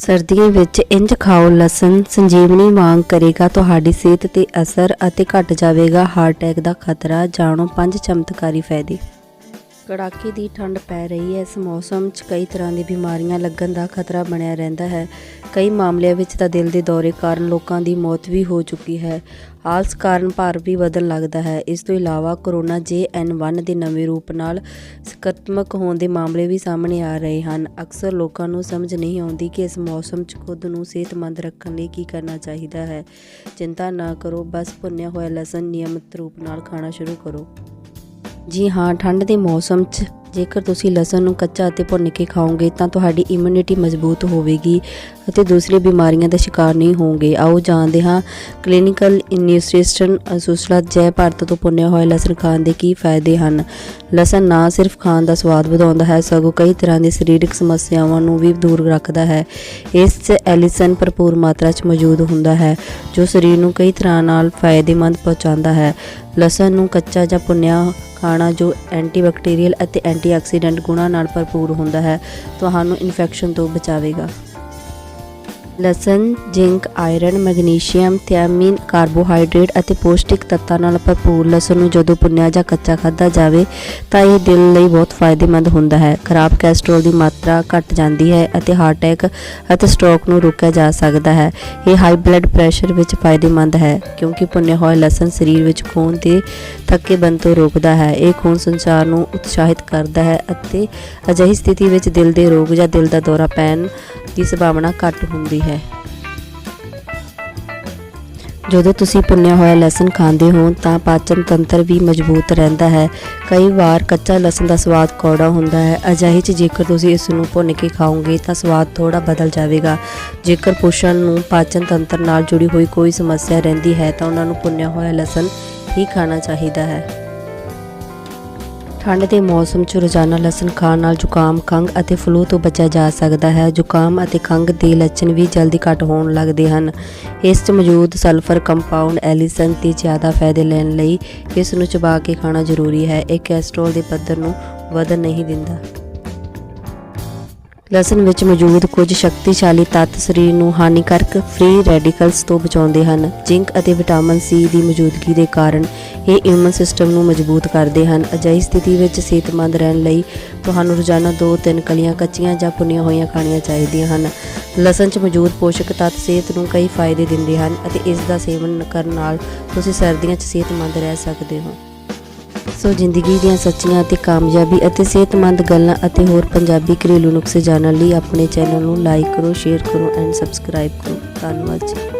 ਸਰਦੀਆਂ ਵਿੱਚ ਇੰਜ ਖਾਓ, ਲਸਣ ਸੰਜੀਵਨੀ ਵਾਂਗ ਕਰੇਗਾ ਤੁਹਾਡੀ ਸਿਹਤ ਤੇ ਅਸਰ ਅਤੇ ਘਟ ਜਾਵੇਗਾ। ਹਾਰਟ ਅਟੈਕ ਦਾ ਖਤਰਾ, ਜਾਣੋ ਪੰਜ ਚਮਤਕਾਰੀ ਫਾਇਦੇ। ਕੜਾਕੇ ਦੀ ਠੰਡ ਪੈ ਰਹੀ ਹੈ। ਇਸ ਮੌਸਮ 'ਚ ਕਈ ਤਰ੍ਹਾਂ ਦੀ ਬਿਮਾਰੀਆਂ ਲੱਗਣ ਦਾ ਖਤਰਾ ਬਣਿਆ ਰਹਿੰਦਾ ਹੈ। ਕਈ ਮਾਮਲਿਆਂ ਵਿੱਚ ਤਾਂ ਦਿਲ ਦੇ ਦੌਰੇ ਕਾਰਨ ਲੋਕਾਂ ਦੀ ਮੌਤ ਵੀ ਹੋ ਚੁੱਕੀ ਹੈ। ਆਲਸ ਕਾਰਨ ਭਾਰ ਵੀ ਵਧਣ ਲੱਗਦਾ ਹੈ। ਇਸ ਤੋਂ ਇਲਾਵਾ ਕਰੋਨਾ JN1 ਦੇ ਨਵੇਂ ਰੂਪ ਨਾਲ ਸਕਾਰਾਤਮਕ ਹੋਣ ਦੇ ਮਾਮਲੇ ਵੀ ਸਾਹਮਣੇ ਆ ਰਹੇ ਹਨ। ਅਕਸਰ ਲੋਕਾਂ ਨੂੰ ਸਮਝ ਨਹੀਂ ਆਉਂਦੀ ਕਿ ਇਸ ਮੌਸਮ 'ਚ ਖੁਦ ਨੂੰ ਸਿਹਤਮੰਦ ਰੱਖਣ ਲਈ ਕੀ ਕਰਨਾ ਚਾਹੀਦਾ ਹੈ। ਚਿੰਤਾ ਨਾ ਕਰੋ, ਬਸ ਭੁੰਨਿਆ ਹੋਇਆ ਲਸਣ ਨਿਯਮਿਤ ਰੂਪ ਨਾਲ ਖਾਣਾ ਸ਼ੁਰੂ ਕਰੋ। ਜੀ ਹਾਂ, ਠੰਡ ਦੇ ਮੌਸਮ 'ਚ ਜੇਕਰ ਤੁਸੀਂ ਲਸਣ ਨੂੰ ਕੱਚਾ ਅਤੇ ਭੁੰਨ ਕੇ ਖਾਓਗੇ ਤਾਂ ਤੁਹਾਡੀ ਇਮਿਊਨਿਟੀ ਮਜ਼ਬੂਤ ਹੋਵੇਗੀ ਅਤੇ ਦੂਸਰੀ ਬਿਮਾਰੀਆਂ ਦਾ ਸ਼ਿਕਾਰ ਨਹੀਂ ਹੋਵੋਗੇ। ਆਓ ਜਾਣਦੇ ਹਾਂ ਕਲੀਨਿਕਲ ਨਿਊਟ੍ਰੀਸ਼ਨ ਅਸੂਸਲਾ ਜੈ ਭਾਰਤ ਤੋਂ ਭੁੰਨਿਆ ਹੋਇਆ ਲਸਣ ਖਾਣ ਦੇ ਕੀ ਫਾਇਦੇ ਹਨ। ਲਸਣ ਨਾ ਸਿਰਫ ਖਾਣ ਦਾ ਸਵਾਦ ਵਧਾਉਂਦਾ ਹੈ, ਸਗੋਂ ਕਈ ਤਰ੍ਹਾਂ ਦੀ ਸਰੀਰਕ ਸਮੱਸਿਆਵਾਂ ਨੂੰ ਵੀ ਦੂਰ ਰੱਖਦਾ ਹੈ। ਇਸ 'ਚ ਐਲਿਸਨ ਭਰਪੂਰ ਮਾਤਰਾ 'ਚ ਮੌਜੂਦ ਹੁੰਦਾ ਹੈ, ਜੋ ਸਰੀਰ ਨੂੰ ਕਈ ਤਰ੍ਹਾਂ ਨਾਲ ਫਾਇਦੇਮੰਦ ਪਹੁੰਚਾਉਂਦਾ ਹੈ। ਲਸਣ ਨੂੰ ਕੱਚਾ ਜਾਂ ਭੁੰਨਿਆ ਖਾਣਾ ਜੋ ਐਂਟੀਬੈਕਟੀਰੀਅਲ ਅਤੇ ਐਂਟੀਆਕਸੀਡੈਂਟ ਗੁਣਾਂ ਨਾਲ ਭਰਪੂਰ ਹੁੰਦਾ ਹੈ ਤੁਹਾਨੂੰ ਇਨਫੈਕਸ਼ਨ ਤੋਂ ਬਚਾਵੇਗਾ। ਲਸਣ, zinc, iron, magnesium, thiamine, carbohydrate ਅਤੇ ਪੌਸ਼ਟਿਕ ਤੱਤਾਂ ਨਾਲ ਭਰਪੂਰ ਲਸਣ ਨੂੰ ਜਦੋਂ ਭੁੰਨਿਆ ਜਾਂ ਕੱਚਾ ਖਾਧਾ ਜਾਵੇ ਤਾਂ ਇਹ ਦਿਲ ਲਈ ਬਹੁਤ ਫਾਇਦੇਮੰਦ ਹੁੰਦਾ ਹੈ। ਖਰਾਬ ਕੋਲੇਸਟ੍ਰੋਲ ਦੀ ਮਾਤਰਾ ਘਟ ਜਾਂਦੀ ਹੈ ਅਤੇ ਹਾਰਟ ਅਟੈਕ ਅਤੇ ਸਟ੍ਰੋਕ ਨੂੰ ਰੋਕਿਆ ਜਾ ਸਕਦਾ ਹੈ। ਇਹ ਹਾਈ ਬਲੱਡ ਪ੍ਰੈਸ਼ਰ ਵਿੱਚ ਫਾਇਦੇਮੰਦ ਹੈ ਕਿਉਂਕਿ ਭੁੰਨੇ ਹੋਏ ਲਸਣ ਸਰੀਰ ਵਿੱਚ ਖੂਨ ਦੇ ਥੱਕੇਬੰਦ ਤੋਂ ਰੋਕਦਾ ਹੈ। ਇਹ ਖੂਨ ਸੰਚਾਰ ਨੂੰ ਉਤਸ਼ਾਹਿਤ ਕਰਦਾ ਹੈ ਅਤੇ ਅਜਿਹੀ ਸਥਿਤੀ ਵਿੱਚ ਦਿਲ ਦੇ ਰੋਗ ਜਾਂ ਦਿਲ ਦਾ ਦੌਰਾ ਪੈਣ ਦੀ ਸੰਭਾਵਨਾ ਘੱਟ ਹੁੰਦੀ ਹੈ। ਜਦੋਂ ਤੁਸੀਂ ਭੁੰਨਿਆ ਹੋਇਆ ਲਸਣ ਖਾਂਦੇ ਹੋ, ਤਾਂ ਪਾਚਨ ਤੰਤਰ ਵੀ ਮਜ਼ਬੂਤ ਰਹਿੰਦਾ ਹੈ। ਕਈ ਵਾਰ ਕੱਚਾ ਲਸਣ ਦਾ ਸਵਾਦ ਕੌੜਾ ਹੁੰਦਾ ਹੈ। ਅਜਿਹੇ 'ਚ ਜੇਕਰ ਤੁਸੀਂ ਇਸ ਨੂੰ ਭੁੰਨ ਕੇ ਖਾਓਗੇ, ਤਾਂ ਸਵਾਦ ਥੋੜਾ ਬਦਲ ਜਾਵੇਗਾ। ਜੇਕਰ ਪੁਰਸ਼ਾਂ ਨੂੰ ਪਾਚਨ ਤੰਤਰ ਨਾਲ ਜੁੜੀ ਹੋਈ ਕੋਈ ਸਮੱਸਿਆ ਰਹਿੰਦੀ ਹੈ, ਤਾਂ ਉਹਨਾਂ ਨੂੰ ਭੁੰਨਿਆ ਹੋਇਆ ਲਸਣ ਹੀ ਖਾਣਾ ਚਾਹੀਦਾ ਹੈ। ਠੰਡ ਦੇ ਮੌਸਮ 'ਚ ਰੋਜ਼ਾਨਾ ਲਸਣ ਖਾਣ ਨਾਲ ਜ਼ੁਕਾਮ, ਖੰਘ ਅਤੇ ਫਲੂ ਤੋਂ ਬਚਿਆ ਜਾ ਸਕਦਾ ਹੈ। ਜ਼ੁਕਾਮ ਅਤੇ ਖੰਘ ਦੇ ਲੱਛਣ ਵੀ ਜਲਦੀ ਘੱਟ ਹੋਣ ਲੱਗਦੇ ਹਨ। ਇਸ 'ਚ ਮੌਜੂਦ ਸਲਫਰ ਕੰਪਾਊਂਡ ਐਲੀਸਨ ਤੇ ਜ਼ਿਆਦਾ ਫਾਇਦੇ ਲੈਣ ਲਈ ਇਸ ਨੂੰ ਚਬਾ ਕੇ ਖਾਣਾ ਜ਼ਰੂਰੀ ਹੈ। ਇਹ ਕੋਲੇਸਟ੍ਰੋਲ ਦੇ ਪੱਧਰ ਨੂੰ ਵਧਣ ਨਹੀਂ ਦਿੰਦਾ। ਲਸਣ ਵਿੱਚ ਮੌਜੂਦ ਕੁਝ ਸ਼ਕਤੀਸ਼ਾਲੀ ਤੱਤ ਸਰੀਰ ਨੂੰ ਹਾਨੀਕਾਰਕ ਫ੍ਰੀ ਰੈਡੀਕਲਸ ਤੋਂ ਬਚਾਉਂਦੇ ਹਨ। ਜ਼ਿੰਕ ਅਤੇ ਵਿਟਾਮਿਨ ਸੀ ਦੀ ਮੌਜੂਦਗੀ ਦੇ ਕਾਰਨ ਇਹ ਇਮਿਊਨ ਸਿਸਟਮ ਨੂੰ ਮਜ਼ਬੂਤ ਕਰਦੇ ਹਨ। ਅਜਿਹੀ ਸਥਿਤੀ ਵਿੱਚ ਸਿਹਤਮੰਦ ਰਹਿਣ ਲਈ ਤੁਹਾਨੂੰ ਰੋਜ਼ਾਨਾ 2-3 ਕਲੀਆਂ ਕੱਚੀਆਂ ਜਾਂ ਭੁੰਨੀਆਂ ਹੋਈਆਂ ਖਾਣੀਆਂ ਚਾਹੀਦੀਆਂ ਹਨ। ਲਸਣ 'ਚ ਮੌਜੂਦ ਪੋਸ਼ਕ ਤੱਤ ਸਿਹਤ ਨੂੰ ਕਈ ਫਾਇਦੇ ਦਿੰਦੇ ਹਨ ਅਤੇ ਇਸ ਦਾ ਸੇਵਨ ਕਰਨ ਨਾਲ ਤੁਸੀਂ ਸਰਦੀਆਂ 'ਚ ਸਿਹਤਮੰਦ ਰਹਿ ਸਕਦੇ ਹੋ। ਸੋ ਜ਼ਿੰਦਗੀ ਦੀਆਂ ਸੱਚੀਆਂ ਅਤੇ ਕਾਮਯਾਬੀ ਅਤੇ ਸਿਹਤਮੰਦ ਗੱਲਾਂ ਅਤੇ ਹੋਰ ਪੰਜਾਬੀ ਘਰੇਲੂ ਨੁਕਸੇ ਜਾਣਨ ਲਈ ਆਪਣੇ ਚੈਨਲ ਨੂੰ ਲਾਈਕ ਕਰੋ, ਸ਼ੇਅਰ ਕਰੋ ਐਂਡ ਸਬਸਕ੍ਰਾਈਬ ਕਰੋ। ਧੰਨਵਾਦ ਜੀ।